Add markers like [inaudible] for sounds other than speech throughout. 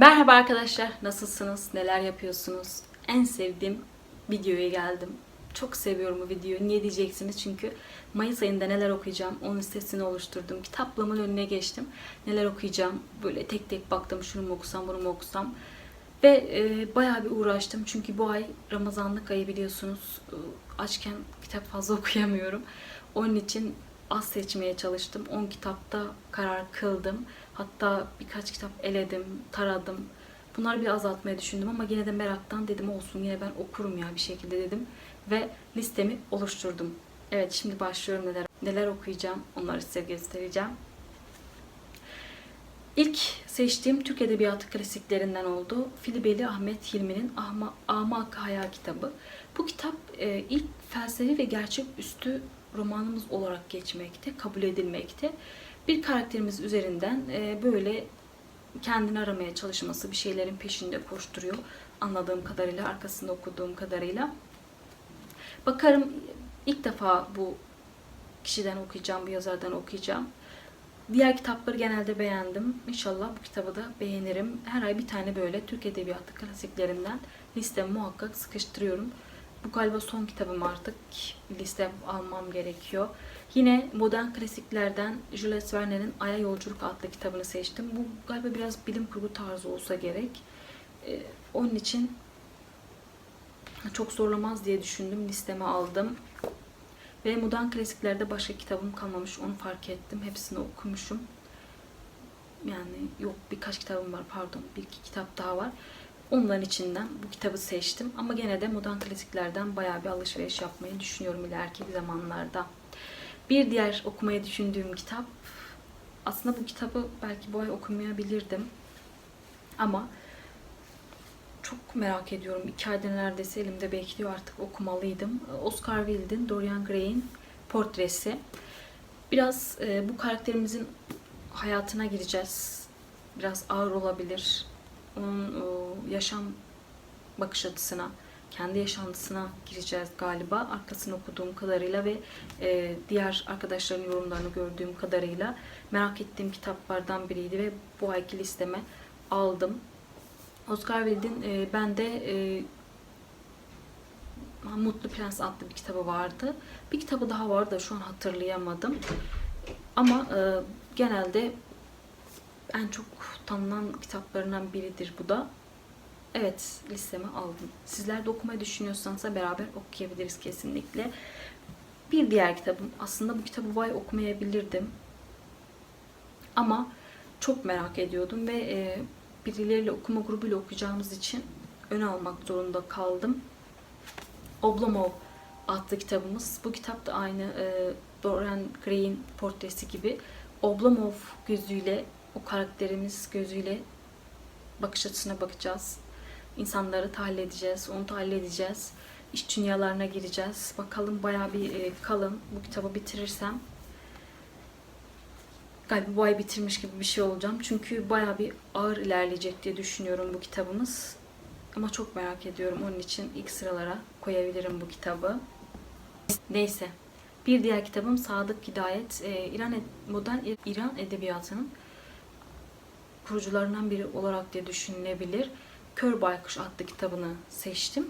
Merhaba arkadaşlar, nasılsınız? Neler yapıyorsunuz? En sevdiğim videoya geldim. Çok seviyorum bu videoyu. Niye diyeceksiniz? Çünkü Mayıs ayında neler okuyacağım onun listesini oluşturdum. Kitaplığımın önüne geçtim. Neler okuyacağım? Böyle tek tek baktım. Şunu mu okusam, bunu mu okusam? Ve e, bayağı bir uğraştım. Çünkü bu ay Ramazanlık ayı biliyorsunuz. E, Açken kitap fazla [laughs] okuyamıyorum. Onun için az seçmeye çalıştım. 10 kitapta karar kıldım. Hatta birkaç kitap eledim, taradım. Bunları bir azaltmaya düşündüm ama yine de meraktan dedim olsun yine ben okurum ya bir şekilde dedim. Ve listemi oluşturdum. Evet şimdi başlıyorum neler, neler okuyacağım onları size göstereceğim. İlk seçtiğim Türk Edebiyatı klasiklerinden oldu. Filibeli Ahmet Hilmi'nin Ahma, Amak Hayal kitabı. Bu kitap e, ilk felsefi ve gerçeküstü romanımız olarak geçmekte, kabul edilmekte. Bir karakterimiz üzerinden e, böyle kendini aramaya çalışması, bir şeylerin peşinde koşturuyor. Anladığım kadarıyla, arkasında okuduğum kadarıyla. Bakarım ilk defa bu kişiden okuyacağım, bu yazardan okuyacağım. Diğer kitapları genelde beğendim. İnşallah bu kitabı da beğenirim. Her ay bir tane böyle Türk Edebiyatı klasiklerinden listeme muhakkak sıkıştırıyorum. Bu galiba son kitabım artık. Liste almam gerekiyor. Yine modern klasiklerden Jules Verne'nin Ay'a Yolculuk adlı kitabını seçtim. Bu galiba biraz bilim kurgu tarzı olsa gerek. Ee, onun için çok zorlamaz diye düşündüm. Listeme aldım. Ve modern klasiklerde başka kitabım kalmamış. Onu fark ettim. Hepsini okumuşum. Yani yok birkaç kitabım var pardon. Bir iki kitap daha var. Onların içinden bu kitabı seçtim. Ama gene de modern klasiklerden bayağı bir alışveriş yapmayı düşünüyorum ileriki zamanlarda. Bir diğer okumayı düşündüğüm kitap aslında bu kitabı belki bu ay okumayabilirdim. Ama çok merak ediyorum. İki ayda neredeyse elimde bekliyor artık okumalıydım. Oscar Wilde'in Dorian Gray'in portresi. Biraz e, bu karakterimizin hayatına gireceğiz. Biraz ağır olabilir. Onun yaşam bakış açısına, kendi yaşantısına gireceğiz galiba. Arkasını okuduğum kadarıyla ve e, diğer arkadaşların yorumlarını gördüğüm kadarıyla merak ettiğim kitaplardan biriydi ve bu ayki listeme aldım. Oscar Wilde'in e, ben de e, Mutlu Prens adlı bir kitabı vardı. Bir kitabı daha vardı da şu an hatırlayamadım. Ama e, genelde en çok tanınan kitaplarından biridir bu da. Evet listeme aldım. Sizler de okumayı düşünüyorsanız beraber okuyabiliriz kesinlikle. Bir diğer kitabım. Aslında bu kitabı vay okumayabilirdim. Ama çok merak ediyordum ve e, birileriyle okuma grubuyla okuyacağımız için öne almak zorunda kaldım. Oblomov adlı kitabımız. Bu kitap da aynı e, Dorian Gray'in portresi gibi. Oblomov gözüyle, o karakterimiz gözüyle bakış açısına bakacağız. İnsanları tahlil edeceğiz, onu tahlil edeceğiz. İş dünyalarına gireceğiz. Bakalım bayağı bir e, kalın. Bu kitabı bitirirsem galiba bu ay bitirmiş gibi bir şey olacağım. Çünkü bayağı bir ağır ilerleyecek diye düşünüyorum bu kitabımız. Ama çok merak ediyorum. Onun için ilk sıralara koyabilirim bu kitabı. Neyse. Bir diğer kitabım Sadık Hidayet. Ee, İran modern İran edebiyatının kurucularından biri olarak diye düşünülebilir. Kör Baykuş adlı kitabını seçtim.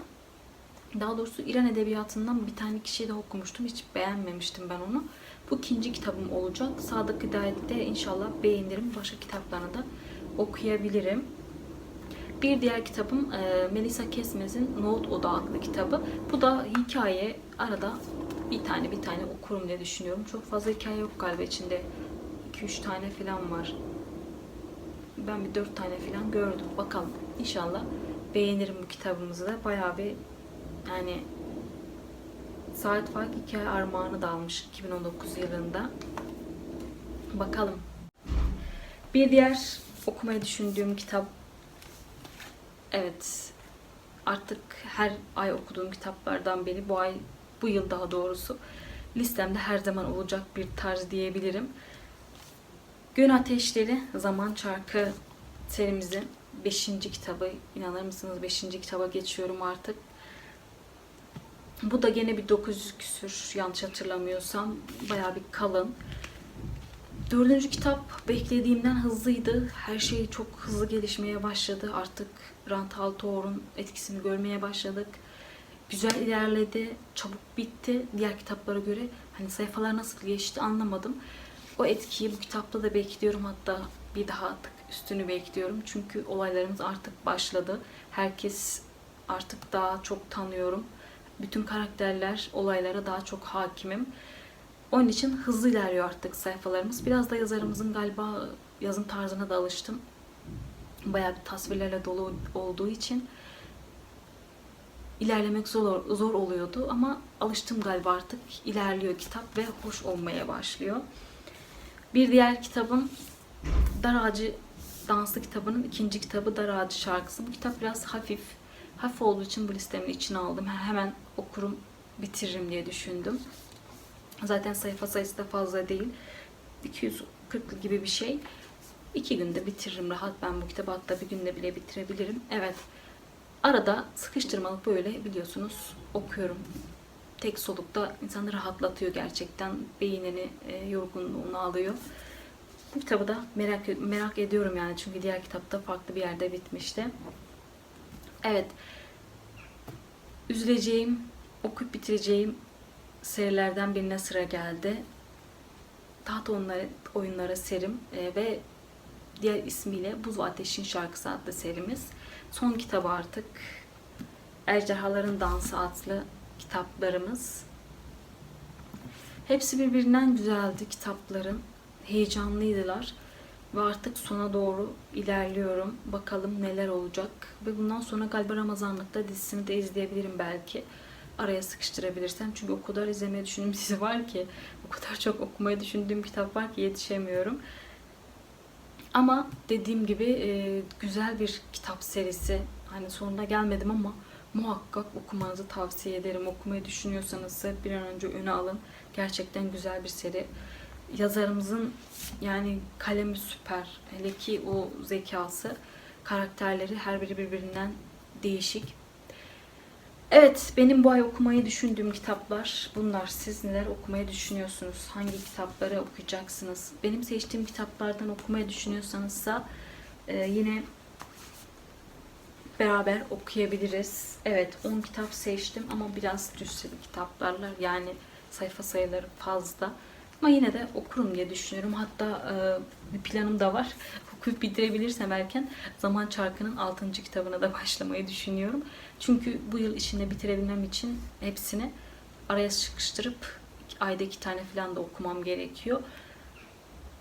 Daha doğrusu İran edebiyatından bir tane kişiyi de okumuştum. Hiç beğenmemiştim ben onu. Bu ikinci kitabım olacak. Sadık Hidayet'te inşallah beğenirim. Başka kitaplarını da okuyabilirim. Bir diğer kitabım e, Melisa Kesmez'in Nohut Oda adlı kitabı. Bu da hikaye. Arada bir tane bir tane okurum diye düşünüyorum. Çok fazla hikaye yok galiba içinde. 2-3 tane falan var. Ben bir 4 tane falan gördüm. Bakalım. İnşallah beğenirim bu kitabımızı da. Bayağı bir yani Saat Fark hikaye armağanı da almış 2019 yılında. Bakalım. Bir diğer okumayı düşündüğüm kitap evet artık her ay okuduğum kitaplardan biri bu ay bu yıl daha doğrusu listemde her zaman olacak bir tarz diyebilirim. Gün Ateşleri Zaman Çarkı serimizin 5. kitabı. İnanır mısınız 5. kitaba geçiyorum artık. Bu da gene bir 900 küsür yanlış hatırlamıyorsam. Bayağı bir kalın. Dördüncü kitap beklediğimden hızlıydı. Her şey çok hızlı gelişmeye başladı. Artık Rant Altor'un etkisini görmeye başladık. Güzel ilerledi, çabuk bitti diğer kitaplara göre. Hani sayfalar nasıl geçti anlamadım. O etkiyi bu kitapta da bekliyorum. Hatta bir daha artık üstünü bekliyorum. Çünkü olaylarımız artık başladı. Herkes artık daha çok tanıyorum. Bütün karakterler, olaylara daha çok hakimim. Onun için hızlı ilerliyor artık sayfalarımız. Biraz da yazarımızın galiba yazım tarzına da alıştım. Bayağı bir tasvirlerle dolu olduğu için ilerlemek zor, zor oluyordu ama alıştım galiba artık. İlerliyor kitap ve hoş olmaya başlıyor. Bir diğer kitabım Dar Ağacı Danslı kitabının ikinci kitabı Dar Ağacı şarkısı. Bu kitap biraz hafif. Hafif olduğu için bu listemin içine aldım. Hemen okurum, bitiririm diye düşündüm. Zaten sayfa sayısı da fazla değil. 240 gibi bir şey. İki günde bitiririm rahat. Ben bu kitabı hatta bir günde bile bitirebilirim. Evet. Arada sıkıştırmalık böyle biliyorsunuz okuyorum. Tek solukta insanı rahatlatıyor gerçekten. Beynini, e, yorgunluğunu alıyor. Bu kitabı da merak merak ediyorum yani çünkü diğer kitapta farklı bir yerde bitmişti. Evet. Üzüleceğim, okuyup bitireceğim serilerden birine sıra geldi. Taht oyunları, oyunları serim e, ve diğer ismiyle Buz ve Ateşin Şarkısı adlı serimiz. Son kitabı artık Ejderhaların Dansı adlı kitaplarımız. Hepsi birbirinden güzeldi kitaplarım. Heyecanlıydılar. Ve artık sona doğru ilerliyorum. Bakalım neler olacak. Ve bundan sonra galiba Ramazanlıkta dizisini de izleyebilirim belki. Araya sıkıştırabilirsem. Çünkü o kadar izlemeyi düşündüğüm [laughs] dizi var ki. O kadar çok okumayı düşündüğüm kitap var ki yetişemiyorum. Ama dediğim gibi güzel bir kitap serisi. Hani sonuna gelmedim ama muhakkak okumanızı tavsiye ederim. Okumayı düşünüyorsanız bir an önce öne alın. Gerçekten güzel bir seri. Yazarımızın yani kalemi süper. Hele ki o zekası, karakterleri her biri birbirinden değişik. Evet, benim bu ay okumayı düşündüğüm kitaplar bunlar. Siz neler okumayı düşünüyorsunuz? Hangi kitapları okuyacaksınız? Benim seçtiğim kitaplardan okumayı düşünüyorsanızsa e, yine beraber okuyabiliriz. Evet, 10 kitap seçtim ama biraz cüsseli kitaplarlar. Yani sayfa sayıları fazla. Ama yine de okurum diye düşünüyorum. Hatta e, bir planım da var. [laughs] Okuyup bitirebilirsem erken Zaman Çarkı'nın 6. kitabına da [laughs] başlamayı düşünüyorum. Çünkü bu yıl içinde bitirebilmem için hepsini araya sıkıştırıp ayda iki tane falan da okumam gerekiyor.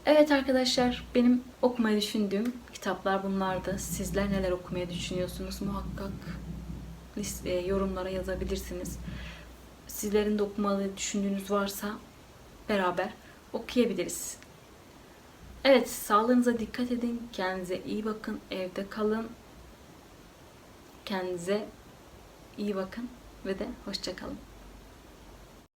Evet arkadaşlar benim okumayı düşündüğüm kitaplar bunlardı. Sizler neler okumaya düşünüyorsunuz? Muhakkak liste, yorumlara yazabilirsiniz. Sizlerin de okumalı düşündüğünüz varsa beraber okuyabiliriz. Evet, sağlığınıza dikkat edin. Kendinize iyi bakın. Evde kalın. Kendinize iyi bakın ve de hoşça kalın.